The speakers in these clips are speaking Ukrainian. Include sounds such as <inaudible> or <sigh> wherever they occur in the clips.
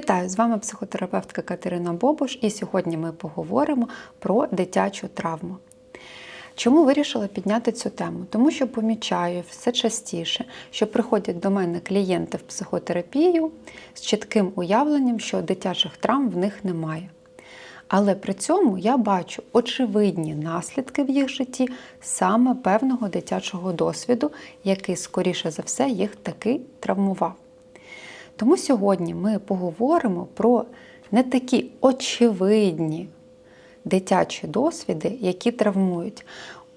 Вітаю! З вами психотерапевтка Катерина Бобуш, і сьогодні ми поговоримо про дитячу травму. Чому вирішила підняти цю тему? Тому що помічаю все частіше, що приходять до мене клієнти в психотерапію з чітким уявленням, що дитячих травм в них немає. Але при цьому я бачу очевидні наслідки в їх житті саме певного дитячого досвіду, який, скоріше за все, їх таки травмував. Тому сьогодні ми поговоримо про не такі очевидні дитячі досвіди, які травмують.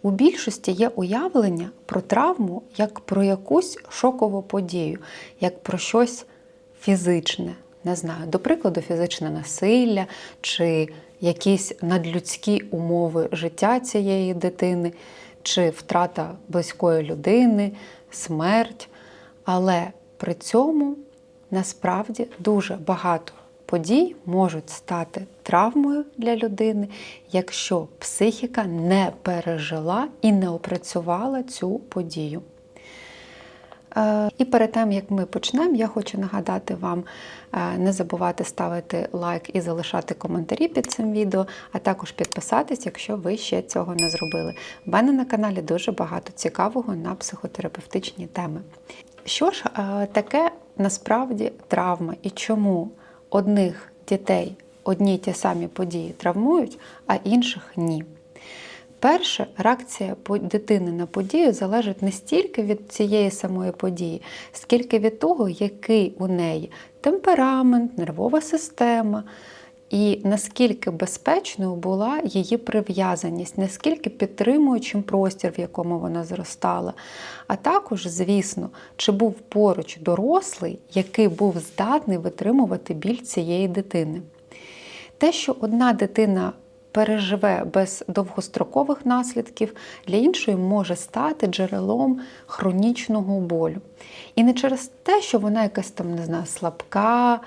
У більшості є уявлення про травму як про якусь шокову подію, як про щось фізичне. Не знаю, до прикладу, фізичне насилля чи якісь надлюдські умови життя цієї дитини, чи втрата близької людини, смерть. Але при цьому насправді дуже багато подій можуть стати травмою для людини, якщо психіка не пережила і не опрацювала цю подію. Е, І перед тим, як ми почнемо, я хочу нагадати вам е, не забувати ставити лайк і залишати коментарі під цим відео, а також підписатись, якщо ви ще цього не зробили. У мене на каналі дуже багато цікавого на психотерапевтичні теми. Що ж е, таке насправді травма і чому одних дітей одні й ті самі події травмують, а інших ні? Перше, реакція дитини на подію залежить не стільки від цієї самої події, скільки від того, який у неї темперамент, нервова система, і наскільки безпечною була її прив'язаність, наскільки підтримуючим простір, в якому вона зростала. А також, звісно, чи був поруч дорослий, який був здатний витримувати біль цієї дитини. Те, що одна дитина переживе без довгострокових наслідків, для іншої може стати джерелом хронічного болю. І не через те, що вона якась там не знаю, слабка,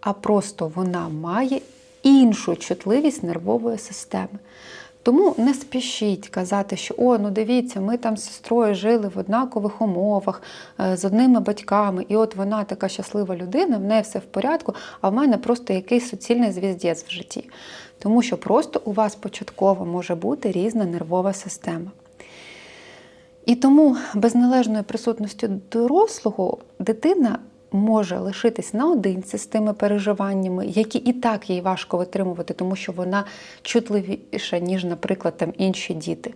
а просто вона має іншу чутливість нервової системи. Тому не спішіть казати, що о, ну дивіться, ми там з сестрою жили в однакових умовах е, з одними батьками, і от вона така щаслива людина, в неї все в порядку, а в мене просто якийсь суцільний звіздець в житті. Тому що просто у вас початково може бути різна нервова система. І тому без належної присутності дорослого дитина може лишитись наодинці з тими переживаннями, які і так їй важко витримувати, тому що вона чутливіша, ніж, наприклад, там інші діти.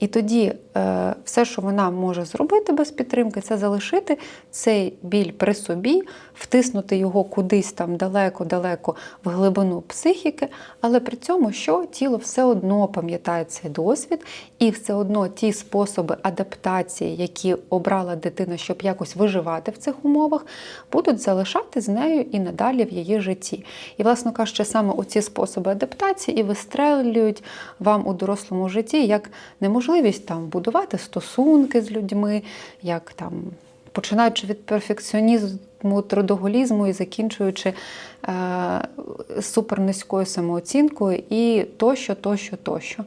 І тоді е, все, що вона може зробити без підтримки, це залишити цей біль при собі, втиснути його кудись там далеко-далеко в глибину психіки, але при цьому що тіло все одно пам'ятає цей досвід, і все одно ті способи адаптації, які обрала дитина, щоб якось виживати в цих умовах, будуть залишати з нею і надалі в її житті. І, власне кажучи, саме оці способи адаптації і вистрелюють вам у дорослому житті як неможливо можливість там будувати стосунки з людьми, як там починаючи від перфекціонізму, трудоголізму і закінчуючи е, супернизькою самооцінкою і тощо, тощо, тощо.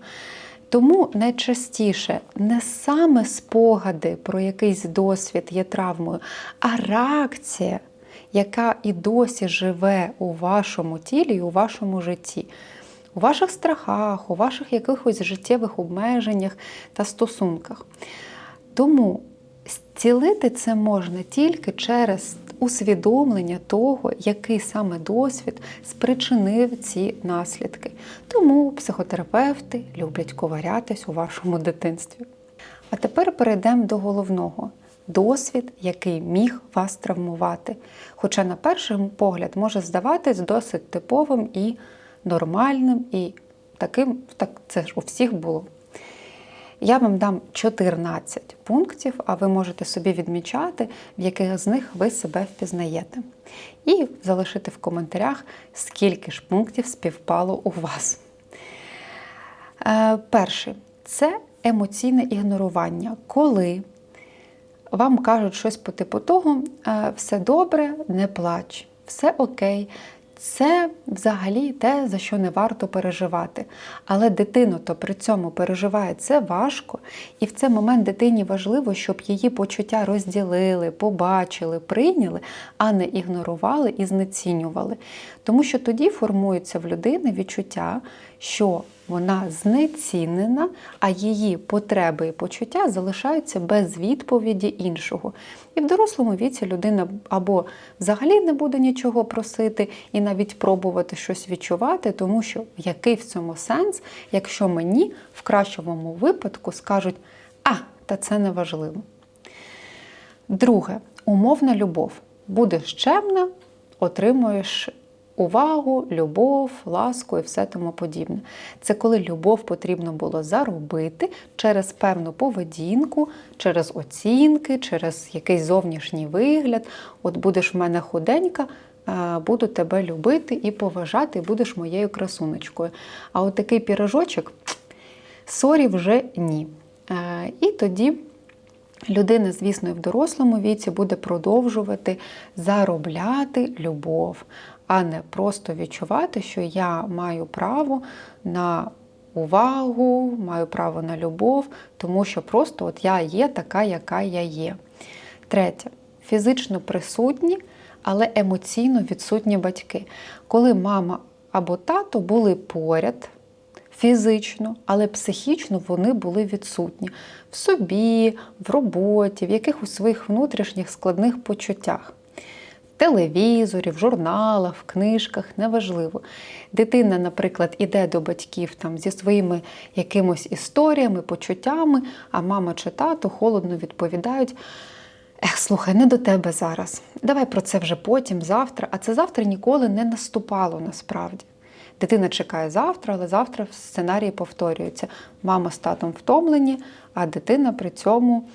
Тому найчастіше не саме спогади про якийсь досвід є травмою, а реакція, яка і досі живе у вашому тілі і у вашому житті у ваших страхах, у ваших якихось життєвих обмеженнях та стосунках. Тому зцілити це можна тільки через усвідомлення того, який саме досвід спричинив ці наслідки. Тому психотерапевти люблять коварятись у вашому дитинстві. А тепер перейдемо до головного. Досвід, який міг вас травмувати. Хоча, на перший погляд, може здаватись досить типовим і нормальним і таким, так це ж у всіх було. Я вам дам 14 пунктів, а ви можете собі відмічати, в яких з них ви себе впізнаєте. І залишити в коментарях, скільки ж пунктів співпало у вас. Е, перший це емоційне ігнорування. Коли вам кажуть щось по типу того, «Е, все добре, не плач, все окей, Це взагалі те, за що не варто переживати. Але дитину то при цьому переживає це важко, і в цей момент дитині важливо, щоб її почуття розділили, побачили, прийняли, а не ігнорували і знецінювали. Тому що тоді формується в людини відчуття, що вона знецінена, а її потреби і почуття залишаються без відповіді іншого. І в дорослому віці людина або взагалі не буде нічого просити і навіть пробувати щось відчувати, тому що який в цьому сенс, якщо мені в кращому випадку скажуть, а, та це не важливо. Друге, умовна любов. Будеш чемна, отримуєш увагу, любов, ласку і все тому подібне. Це коли любов потрібно було заробити через певну поведінку, через оцінки, через якийсь зовнішній вигляд. От будеш в мене худенька. е, Буду тебе любити і поважати, і будеш моєю красунечкою. А от такий пірожочок сорі вже ні. Е, І тоді людина, звісно, і в дорослому віці буде продовжувати заробляти любов, а не просто відчувати, що я маю право на увагу, маю право на любов, тому що просто от я є така, яка я є. Третє фізично присутні, але емоційно відсутні батьки. Коли мама або тато були поряд фізично, але психічно вони були відсутні в собі, в роботі, в якихось своїх внутрішніх складних почуттях. Телевізорі, в журналах, в книжках, неважливо. Дитина, наприклад, іде до батьків там зі своїми якимось історіями, почуттями, а мама чи тато холодно відповідають. Ех, слухай, не до тебе зараз. Давай про це вже потім, завтра. А це завтра ніколи не наступало насправді. Дитина чекає завтра, але завтра в сценарії повторюється. Мама з татом втомлені, а дитина при цьому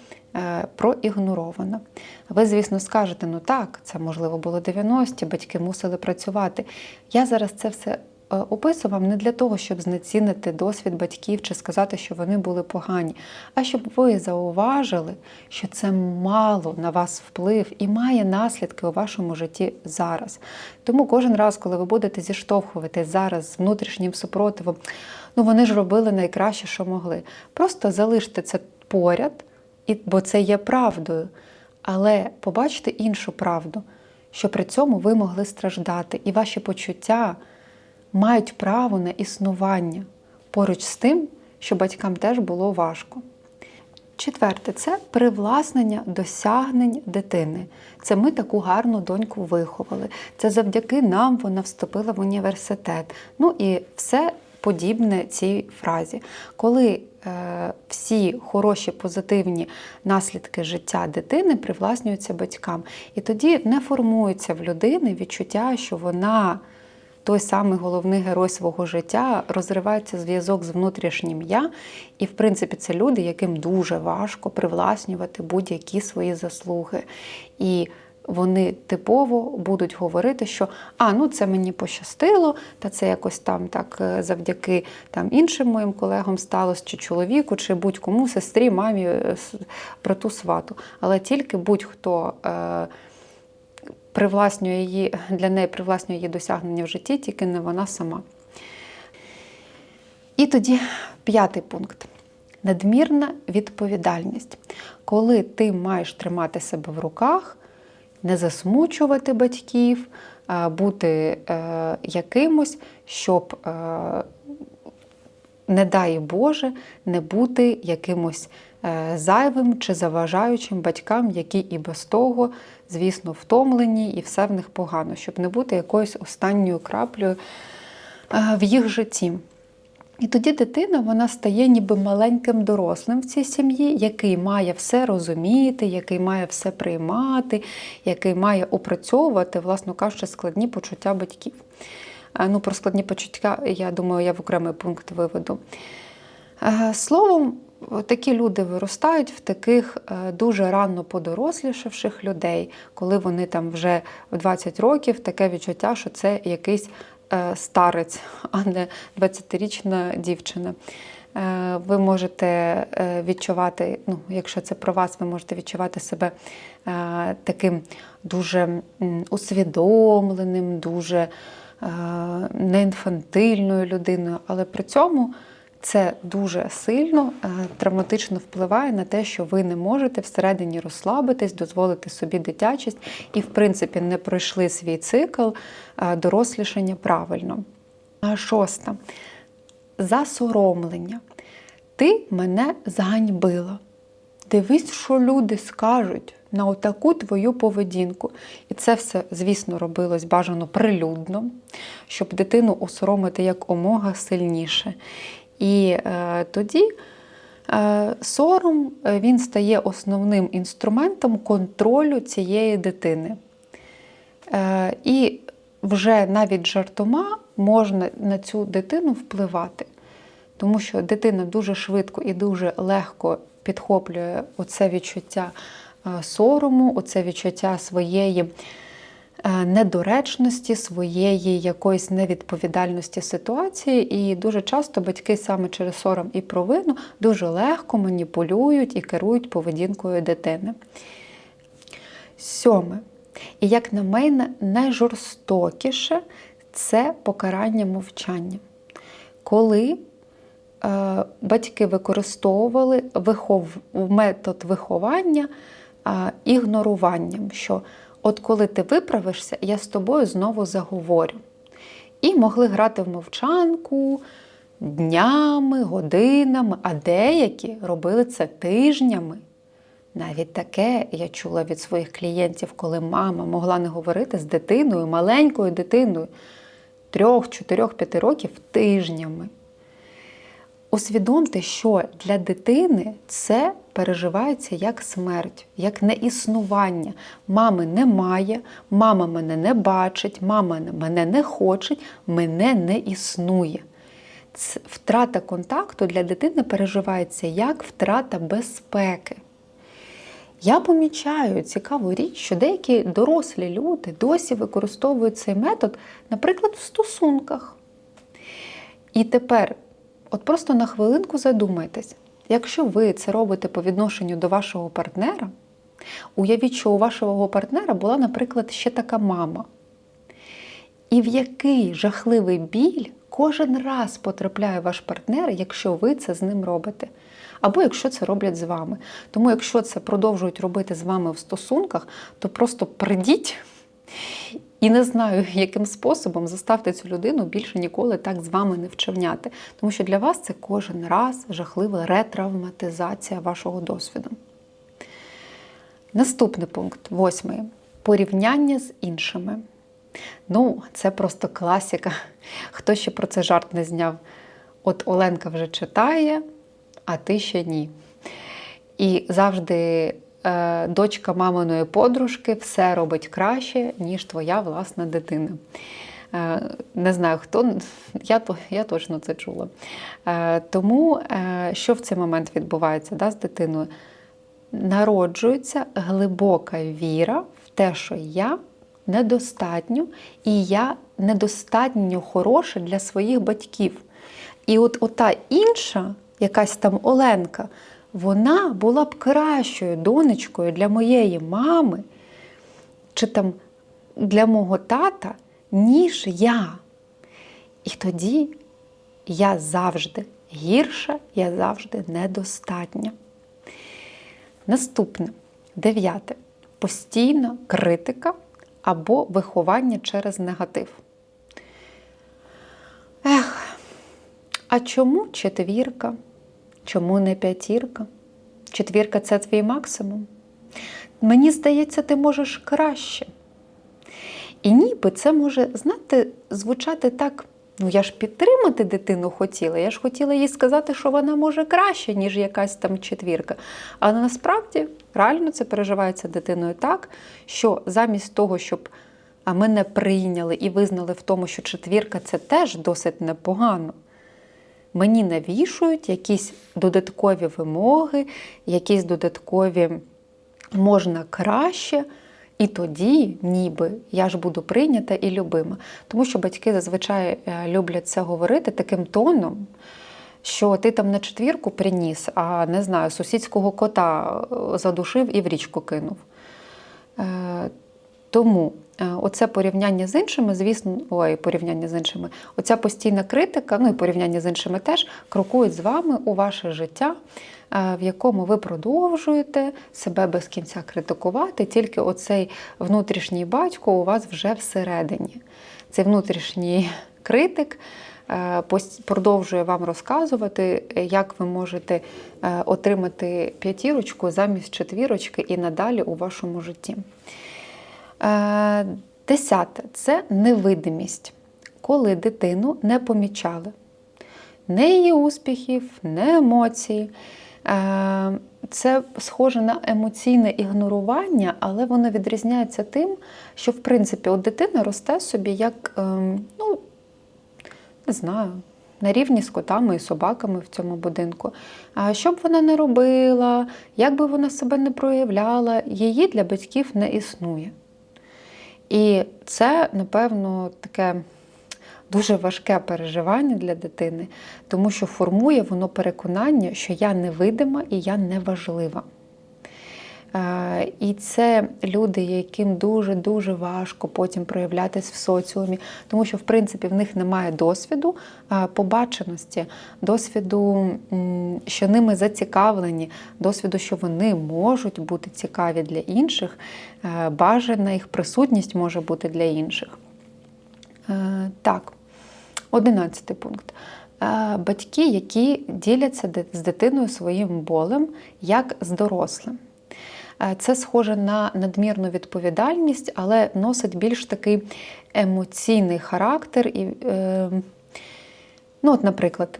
проігнорована. Ви, звісно, скажете, ну так, це можливо було 90-ті, батьки мусили працювати. Я зараз це все е, описую вам не для того, щоб знецінити досвід батьків чи сказати, що вони були погані, а щоб ви зауважили, що це мало на вас вплив і має наслідки у вашому житті зараз. Тому кожен раз, коли ви будете зіштовхуватись зараз з внутрішнім супротивом, ну вони ж робили найкраще, що могли. Просто залиште це поряд, і, бо це є правдою. Але побачте іншу правду, що при цьому ви могли страждати, і ваші почуття мають право на існування поруч з тим, що батькам теж було важко. Четверте це привласнення досягнень дитини. Це ми таку гарну доньку виховали. Це завдяки нам вона вступила в університет. Ну і все подібне цій фразі. Коли всі хороші позитивні наслідки життя дитини привласнюються батькам, і тоді не формується в людини відчуття, що вона той самий головний герой свого життя, розривається зв'язок з внутрішнім я. І, в принципі, це люди, яким дуже важко привласнювати будь-які свої заслуги. І вони типово будуть говорити, що а, ну це мені пощастило, та це якось там так е, завдяки там іншим моїм колегам сталося, чи чоловіку, чи будь-кому, сестрі, мамі, е, с- брату, свату. Але тільки будь-хто. Е- привласнює її, для неї привласнює її досягнення в житті, тільки не вона сама. І тоді п'ятий пункт. Надмірна відповідальність. Коли ти маєш тримати себе в руках, не засмучувати батьків, бути е, якимось, щоб, е, не дай Боже, не бути якимось е, зайвим чи заважаючим батькам, які і без того, звісно, втомлені, і все в них погано, щоб не бути якоюсь останньою краплею в їх житті. І тоді дитина вона стає ніби маленьким дорослим в цій сім'ї, який має все розуміти, який має все приймати, який має опрацьовувати, власно кажучи, складні почуття батьків. Е, Ну, про складні почуття, я думаю, я в окремий пункт виведу. Е, Словом, такі люди виростають в таких е, дуже рано подорослішавших людей, коли вони там вже в 20 років таке відчуття, що це якийсь старець, а не 20-річна дівчина. Е, Ви можете е, відчувати, ну, якщо це про вас, ви можете відчувати себе е, таким дуже усвідомленим, дуже неінфантильною не інфантильною людиною, але при цьому це дуже сильно е, травматично впливає на те, що ви не можете всередині розслабитись, дозволити собі дитячість і, в принципі, не пройшли свій цикл е, дорослішання правильно. Шоста засоромлення. Ти мене зганьбила. Дивись, що люди скажуть на отаку твою поведінку. І це все, звісно, робилось бажано прилюдно, щоб дитину осоромити як омога сильніше. І е, тоді е, сором е, він стає основним інструментом контролю цієї дитини. Е, і вже навіть жартома можна на цю дитину впливати, тому що дитина дуже швидко і дуже легко підхоплює оце відчуття е, сорому, оце відчуття своєї недоречності, своєї якоїсь невідповідальності ситуації. І дуже часто батьки саме через сором і провину дуже легко маніпулюють і керують поведінкою дитини. Сьоме. І, як на мене, найжорстокіше це покарання мовчання. Коли е, батьки використовували вихов... метод виховання е, ігноруванням, що от коли ти виправишся, я з тобою знову заговорю. І могли грати в мовчанку днями, годинами, а деякі робили це тижнями. Навіть таке я чула від своїх клієнтів, коли мама могла не говорити з дитиною, маленькою дитиною трьох, чотирьох, п'яти років тижнями. Усвідомте, що для дитини це переживається як смерть, як неіснування. Мами немає, мама мене не бачить, мама мене не хоче, мене не існує. Втрата контакту для дитини переживається як втрата безпеки. Я помічаю цікаву річ, що деякі дорослі люди досі використовують цей метод, наприклад, в стосунках. І тепер, от просто на хвилинку задумайтесь, якщо ви це робите по відношенню до вашого партнера, уявіть, що у вашого партнера була, наприклад, ще така мама. І в який жахливий біль кожен раз потрапляє ваш партнер, якщо ви це з ним робите або якщо це роблять з вами. Тому, якщо це продовжують робити з вами в стосунках, то просто придіть і не знаю, яким способом заставте цю людину більше ніколи так з вами не вчевняти. Тому що для вас це кожен раз жахлива ретравматизація вашого досвіду. Наступний пункт, восьмий. Порівняння з іншими. Ну, це просто класіка. Хто ще про це жарт не зняв? От Оленка вже читає, а ти ще ні. І завжди дочка маминої подружки все робить краще, ніж твоя власна дитина. Е, не знаю хто, я я точно це чула. Е, тому е, що в цей момент відбувається да, з дитиною? Народжується глибока віра в те, що я недостатньо, і я недостатньо хороша для своїх батьків. І от ота інша якась там Оленка, вона була б кращою донечкою для моєї мами чи там для мого тата, ніж я. І тоді я завжди гірша, я завжди недостатня. Наступне дев'яте постійна критика або виховання через негатив. Ех, а чому четвірка? Чому не п'ятірка? Четвірка це твій максимум. Мені здається, ти можеш краще. І ніби це може, знаєте, звучати так. Ну, я ж підтримати дитину хотіла. Я ж хотіла їй сказати, що вона може краще, ніж якась там четвірка. Але насправді реально це переживається дитиною так, що замість того, щоб мене прийняли і визнали в тому, що четвірка це теж досить непогано мені навішують якісь додаткові вимоги, якісь додаткові можна краще. І тоді, ніби я ж буду прийнята і любима. Тому що батьки зазвичай е, люблять це говорити таким тоном, що ти там на четвірку приніс, а не знаю, сусідського кота е, задушив і в річку кинув. Е, тому оце порівняння з іншими, звісно, ой, порівняння з іншими, оця постійна критика, ну і порівняння з іншими теж крокують з вами у ваше життя, е, в якому ви продовжуєте себе без кінця критикувати, тільки оцей внутрішній батько у вас вже всередині. Цей внутрішній критик е, продовжує вам розказувати, е, як ви можете е, отримати п'ятірочку замість четвірочки і надалі у вашому житті. Е, Десяте це невидимість, коли дитину не помічали. Не її успіхів, не емоцій. Е, Це схоже на емоційне ігнорування, але воно відрізняється тим, що в принципі от дитина росте собі як, ем, ну, не знаю, на рівні з котами і собаками в цьому будинку. А що б вона не робила, як би вона себе не проявляла, її для батьків не існує. І це, напевно, таке дуже важке переживання для дитини, тому що формує воно переконання, що я невидима і я неважлива. І це люди, яким дуже-дуже важко потім проявлятись в соціумі, тому що, в принципі, в них немає досвіду побаченості, досвіду, що ними зацікавлені, досвіду, що вони можуть бути цікаві для інших, бажана їх присутність може бути для інших. Так, одинадцятий пункт. Батьки, які діляться з дитиною своїм болем як з дорослим. Е, Це схоже на надмірну відповідальність, але носить більш такий емоційний характер. І, е, ну, от, наприклад,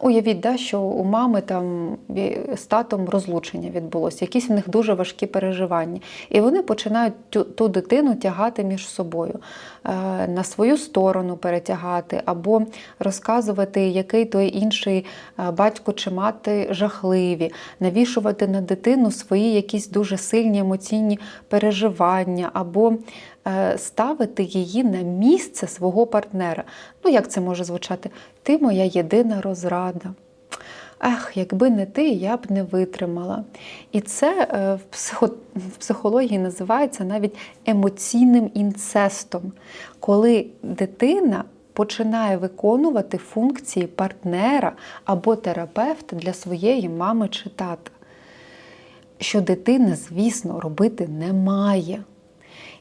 уявіть, да, що у мами там з татом розлучення відбулося, якісь в них дуже важкі переживання. І вони починають ту, ту дитину тягати між собою, е, на свою сторону перетягати, або розказувати, який той інший е, батько чи мати жахливі, навішувати на дитину свої якісь дуже сильні емоційні переживання, або ставити її на місце свого партнера. Ну, як це може звучати? Ти моя єдина розрада. Ах, якби не ти, я б не витримала. І це е, в, в психології називається навіть емоційним інцестом, коли дитина починає виконувати функції партнера або терапевта для своєї мами чи тата. Що дитина, звісно, робити не має.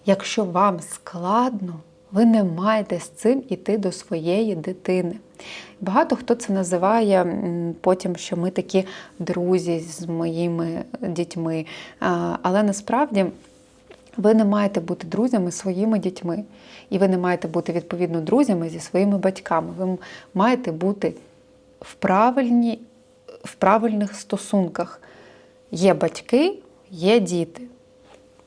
Якщо вам складно, ви не маєте з цим іти до своєї дитини. Багато хто це називає потім, що ми такі друзі з моїми дітьми. Але насправді ви не маєте бути друзями зі своїми дітьми, і ви не маєте бути відповідно друзями зі своїми батьками. Ви маєте бути в, правильні, в правильних стосунках. Є батьки, є діти.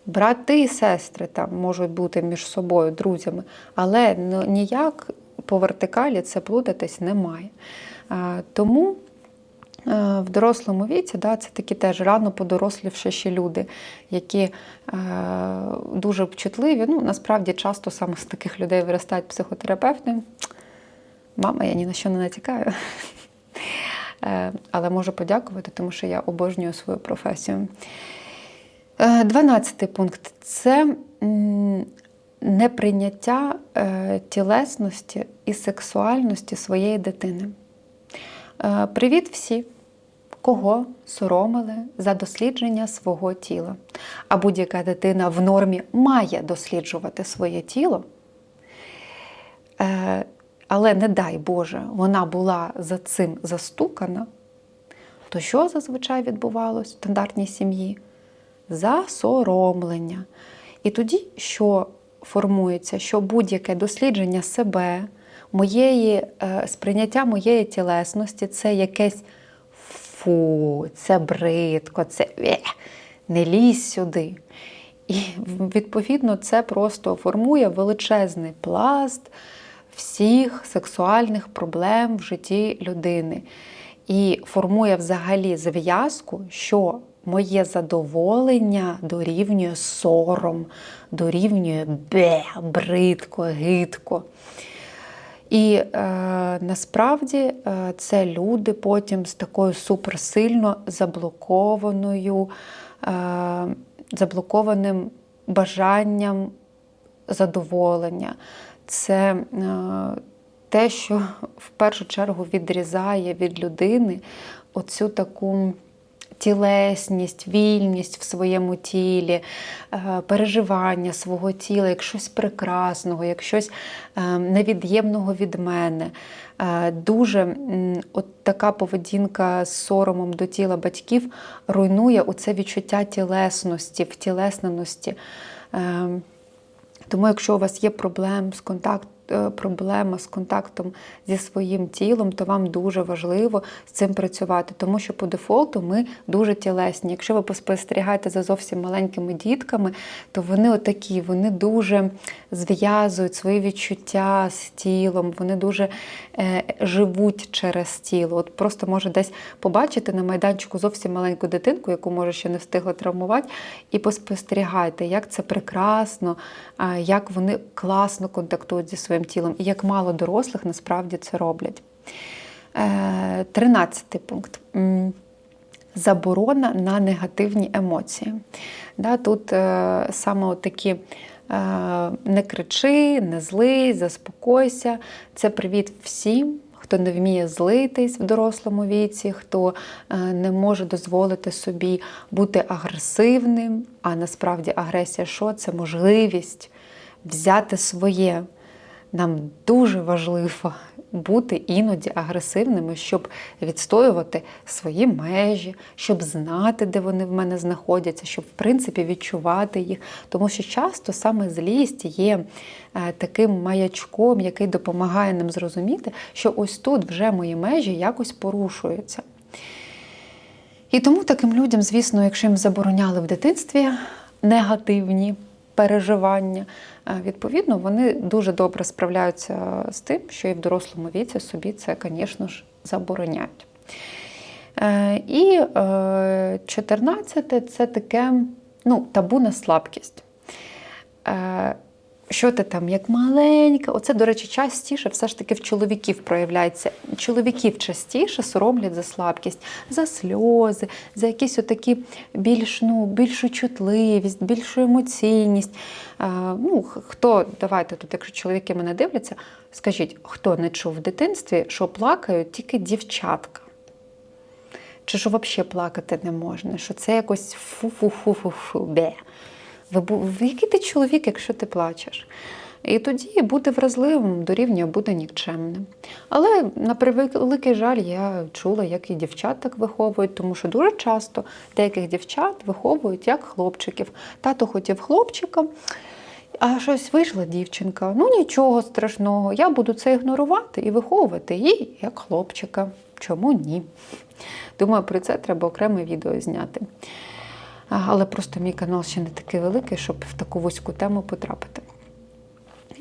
Брати і сестри там можуть бути між собою друзями, але ніяк по вертикалі це плутатись немає. Тому е, в дорослому віці да, це такі теж рано подорослівші люди, які е, дуже чутливі. Ну, насправді часто саме з таких людей виростають психотерапевти. Мама, я ні на що не натякаю. <laughs> Е, Але можу подякувати, тому що я обожнюю свою професію. Е, Дванадцятий пункт це неприйняття е, тілесності і сексуальності своєї дитини. Е, Привіт всі, кого соромили за дослідження свого тіла. А будь-яка дитина в нормі має досліджувати своє тіло. Але не дай Боже, вона була за цим застукана, то що зазвичай відбувалось в стандартній сім'ї? Засоромлення. І тоді, що формується, що будь-яке дослідження себе, моєї, е, сприйняття моєї тілесності це якесь фу, це бридко, це «Е, не лізь сюди. І відповідно це просто формує величезний пласт всіх сексуальних проблем в житті людини. І формує взагалі зв'язку, що моє задоволення дорівнює сором, дорівнює бе, бридко, гидко. І е, насправді е, це люди потім з такою суперсильно заблокованою, е, заблокованим бажанням задоволення, це е, те, що в першу чергу відрізає від людини оцю таку тілесність, вільність в своєму тілі, е, переживання свого тіла, як щось прекрасного, як щось е, невід'ємного від мене. Е, Дуже от така поведінка з соромом до тіла батьків руйнує оце відчуття тілесності, втілесненості. Тому, якщо у вас є проблем з контакт, е, проблема з контактом зі своїм тілом, то вам дуже важливо з цим працювати, тому що по дефолту ми дуже тілесні. Якщо ви поспостерігаєте за зовсім маленькими дітками, то вони отакі, вони дуже зв'язують свої відчуття з тілом, вони дуже е, живуть через тіло. От просто може десь побачити на майданчику зовсім маленьку дитинку, яку може ще не встигла травмувати, і поспостерігайте, як це прекрасно, як вони класно контактують зі своїм тілом, і як мало дорослих насправді це роблять. Е, Тринадцятий пункт. Заборона на негативні емоції. Тут е, саме такі е, не кричи, не злий, заспокойся. Це привіт всім, хто не вміє злитись в дорослому віці, хто не може дозволити собі бути агресивним. А насправді агресія що? Це можливість взяти своє. Нам дуже важливо бути іноді агресивними, щоб відстоювати свої межі, щоб знати, де вони в мене знаходяться, щоб в принципі відчувати їх. Тому що часто саме злість є е, таким маячком, який допомагає нам зрозуміти, що ось тут вже мої межі якось порушуються. І тому таким людям, звісно, якщо їм забороняли в дитинстві негативні переживання, е, відповідно, вони дуже добре справляються з тим, що і в дорослому віці собі це, звісно ж, забороняють. Е, І е, 14 це таке ну, табу на слабкість. Що ти там, як маленька? Оце, до речі, частіше все ж таки в чоловіків проявляється. Чоловіків частіше соромлять за слабкість, за сльози, за якісь отакі більш, ну, більшу чутливість, більшу емоційність. Е, ну, хто, давайте тут, якщо чоловіки мене дивляться, скажіть, хто не чув в дитинстві, що плакають тільки дівчатка? Чи що взагалі плакати не можна? Що це якось фу-фу-фу-фу-фу, бе. Ви, бу- ви- який ти чоловік, якщо ти плачеш? І тоді бути вразливим дорівнює бути нікчемним. Але на превеликий жаль, я чула, як і дівчат так виховують, тому що дуже часто деяких дівчат виховують як хлопчиків. Тато хотів хлопчика, а щось вийшла дівчинка. Ну нічого страшного, я буду це ігнорувати і виховувати її як хлопчика. Чому ні? Думаю, про це треба окреме відео зняти. Але просто мій канал ще не такий великий, щоб в таку вузьку тему потрапити.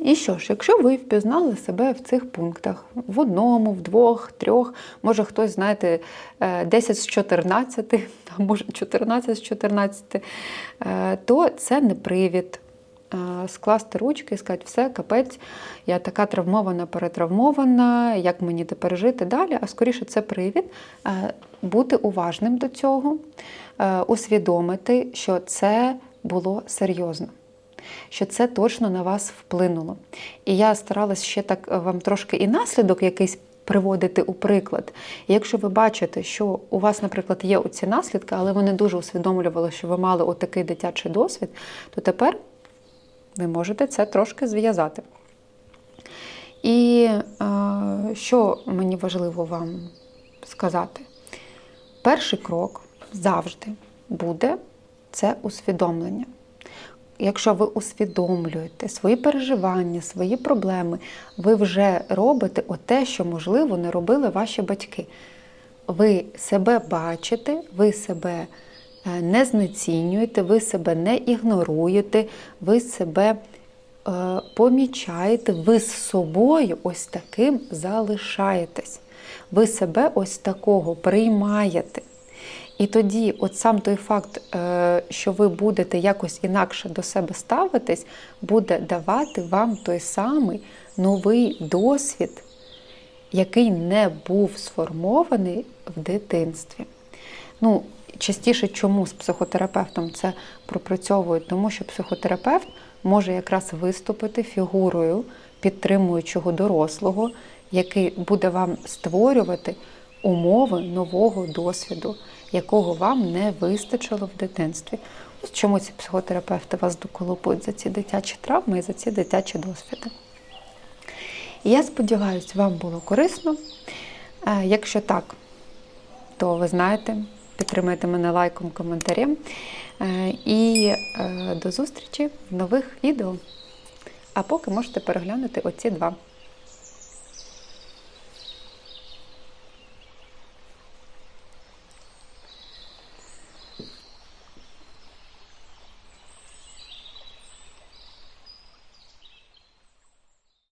І що ж, якщо ви впізнали себе в цих пунктах в одному, в двох, трьох, може хтось, знаєте, е, 10 з 14, а може 14 з 14, е, то це не привід е, скласти ручки і сказати, все, капець, я така травмована, перетравмована, як мені тепер жити далі? А скоріше це привід е, бути уважним до цього, е, усвідомити, що це було серйозно що це точно на вас вплинуло. І я старалась ще так е, вам трошки і наслідок якийсь приводити у приклад. І якщо ви бачите, що у вас, наприклад, є оці наслідки, але ви не дуже усвідомлювали, що ви мали отакий дитячий досвід, то тепер ви можете це трошки зв'язати. І е, що мені важливо вам сказати? Перший крок завжди буде це усвідомлення. Якщо ви усвідомлюєте свої переживання, свої проблеми, ви вже робите те, що, можливо, не робили ваші батьки. Ви себе бачите, ви себе не знецінюєте, ви себе не ігноруєте, ви себе е, помічаєте, ви з собою ось таким залишаєтесь. Ви себе ось такого приймаєте. І тоді, от сам той факт, е, що ви будете якось інакше до себе ставитись, буде давати вам той самий новий досвід, який не був сформований в дитинстві. Ну, частіше чому з психотерапевтом це пропрацьовують? Тому що психотерапевт може якраз виступити фігурою підтримуючого дорослого, який буде вам створювати умови нового досвіду, якого вам не вистачило в дитинстві. Ось чому ці психотерапевти вас доколупують за ці дитячі травми і за ці дитячі досвіди. І я сподіваюся, вам було корисно. Е, Якщо так, то ви знаєте, підтримайте мене лайком, коментарем. Е, І е, до зустрічі в нових відео. А поки можете переглянути оці два.